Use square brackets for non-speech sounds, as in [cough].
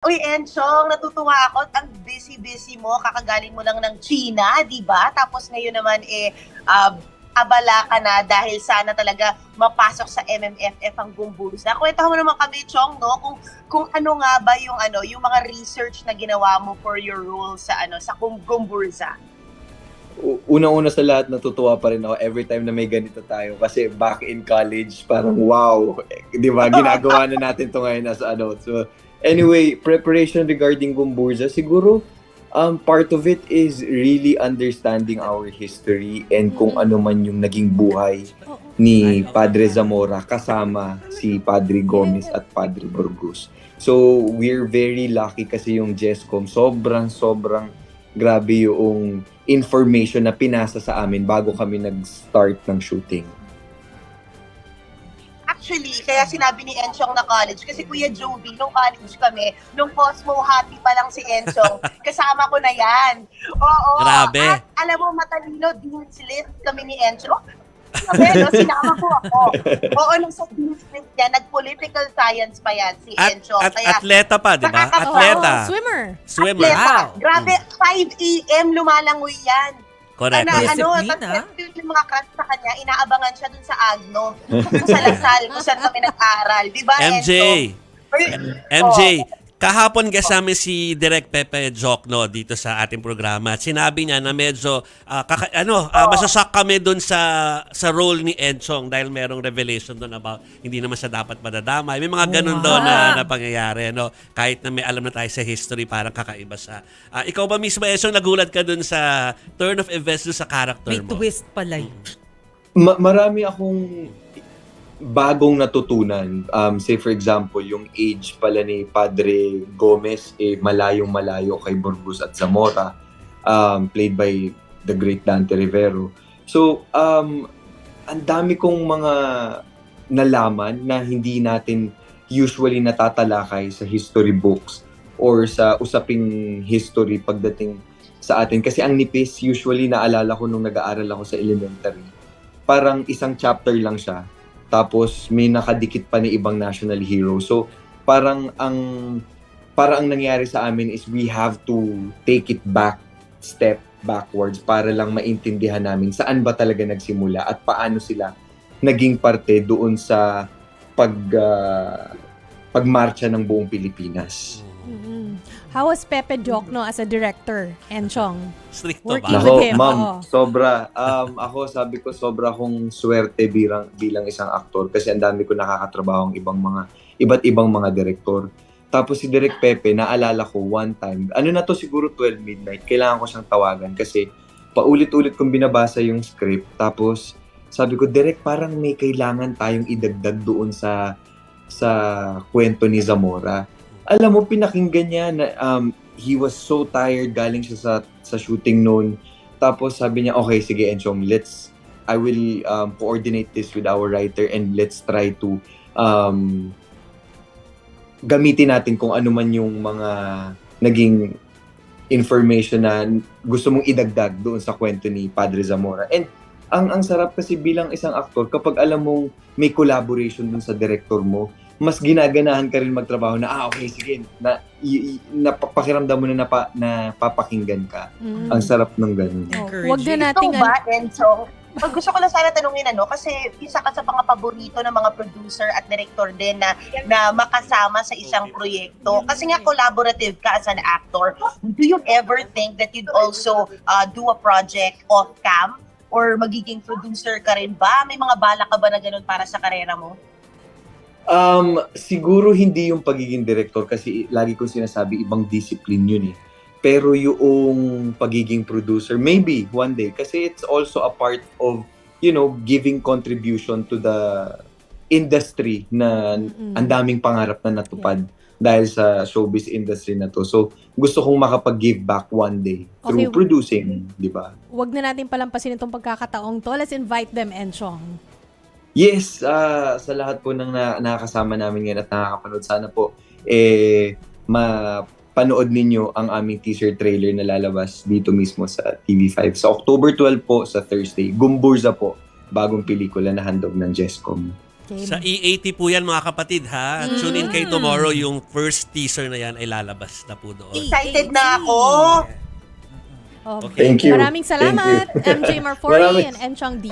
Uy, Enchong, natutuwa ako. Ang busy-busy mo. Kakagaling mo lang ng China, di ba? Tapos ngayon naman, eh, ah, abala ka na dahil sana talaga mapasok sa MMFF ang Gumburza. Kwento mo naman kami, Chong, no? Kung, kung ano nga ba yung, ano, yung mga research na ginawa mo for your role sa, ano, sa Gum- Gumburza. U- Unang-una sa lahat, natutuwa pa rin ako every time na may ganito tayo. Kasi back in college, parang wow. Eh, Di ba? Ginagawa na natin to ngayon as adults. So, anyway, preparation regarding Gumburza, siguro um, part of it is really understanding our history and kung ano man yung naging buhay ni Padre Zamora kasama si Padre Gomez at Padre Burgos. So, we're very lucky kasi yung JESCOM, sobrang, sobrang grabe yung information na pinasa sa amin bago kami nag-start ng shooting. Actually, kaya sinabi ni Enchong na college, kasi Kuya Joby, nung college kami, nung Cosmo Happy pa lang si Enchong, [laughs] kasama ko na yan. Oo. Grabe. At alam mo, matalino, Dean Slit kami ni Enchong. Sabi, no, sinama ko ako. [laughs] Oo, nung sa Slit niya, nag-political science pa yan si At, Enchong. at Kaya, atleta pa, di ba? Atleta. Oh, swimmer. Swimmer. atleta. Wow. Grabe, 5 a.m. lumalangoy yan. Correct. ano, Discipline, tapos yung mga crush sa kanya, inaabangan siya dun sa Agno, sa Lasal, kung saan kami nag-aral. Di ba, MJ. Enzo? MJ, kahapon kasama si Direk Pepe Jokno dito sa ating programa. At Sinabi niya na medyo ah, kaka- ano, ah, masasak kami doon sa sa role ni Enchong dahil merong revelation doon about hindi naman siya dapat madadamay. May mga ganun Wow. doon na, na pangyayari. No? Kahit na may alam na tayo sa history, parang kakaiba siya. Ah, ikaw ba mismo, Enchong, nagulat ka doon sa turn of events doon sa character May mo? twist pala yun. Ma- marami akong bagong natutunan. Um, say for example, yung age pala ni Padre Gomez, eh, malayong malayo kay Burgos at Zamora, um, played by the great Dante Rivero. So, um, ang dami kong mga nalaman na hindi natin usually natatalakay sa history books or sa usaping history pagdating sa atin. Kasi ang nipis, usually naalala ko nung nag-aaral ako sa elementary, parang isang chapter lang siya. Tapos may nakadikit pa ni ibang national hero. So parang ang parang ang nangyari sa amin is we have to take it back step backwards para lang maintindihan namin saan ba talaga nagsimula at paano sila naging parte doon sa pag ah, pagmarcha ng buong Pilipinas. Mhm. How was Pepe Jokno as a director, Enchong? Stricto Working ba? with Nako, him, ma'am, oo. sobra. Um, ako, sabi ko, sobra akong swerte bilang, bilang isang aktor kasi ang dami ko nakakatrabaho ang ibang mga, iba't ibang mga direktor. Tapos si Direk Pepe, naalala ko one time, ano na to siguro 12 midnight, kailangan ko siyang tawagan kasi paulit-ulit kong binabasa yung script. Tapos sabi ko, Direk, parang may kailangan tayong idagdag doon sa sa kwento ni Zamora. Alam mo, pinakinggan niya na um, he was so tired, galing siya sa, sa shooting noon. Tapos sabi niya, okay, sige, Enchong, let's, I will um, coordinate this with our writer and let's try to um, gamitin natin kung ano man yung mga naging information na gusto mong idagdag doon sa kwento ni Padre Zamora. And ang ang sarap kasi bilang isang aktor kapag alam mong may collaboration dun sa director mo, mas ginaganahan ka rin magtrabaho na ah okay sige na i, i- napapakiramdam mo na napa, na papakinggan ka. Mm. Ang sarap ng ganun. Oh. Wag na Ikaw nating ba, Enchong? Pag gusto ko lang sana tanungin ano, kasi isa ka sa mga paborito ng mga producer at director din na, na makasama sa isang proyekto. Kasi nga collaborative ka as an actor. Do you ever think that you'd also uh, do a project off-cam? Or magiging producer ka rin ba? May mga bala ka ba na ganun para sa karera mo? Um, siguro hindi yung pagiging director kasi lagi kong sinasabi ibang discipline yun eh. Pero yung pagiging producer, maybe one day. Kasi it's also a part of, you know, giving contribution to the industry na Mm-mm. ang daming pangarap na natupad dahil sa showbiz industry na to. So, gusto kong makapag-give back one day through Okay. producing, di ba? Wag na natin palampasin itong pagkakataong to. Let's invite them, Enchong. Yes, ah, sa lahat po ng na, nakakasama namin ngayon at nakakapanood, sana po eh mapanood ninyo ang aming teaser trailer na lalabas dito mismo sa TV5. Sa October 12 po, sa Thursday, Gumburza po, bagong pelikula na handog ng Jescom. Okay. Sa EAT po yan mga kapatid ha. Tune in kayo tomorrow yung first teaser na yan ay lalabas na po doon. Excited na ako. Okay. Thank you. Maraming salamat, MJ Marfori and Enchong D.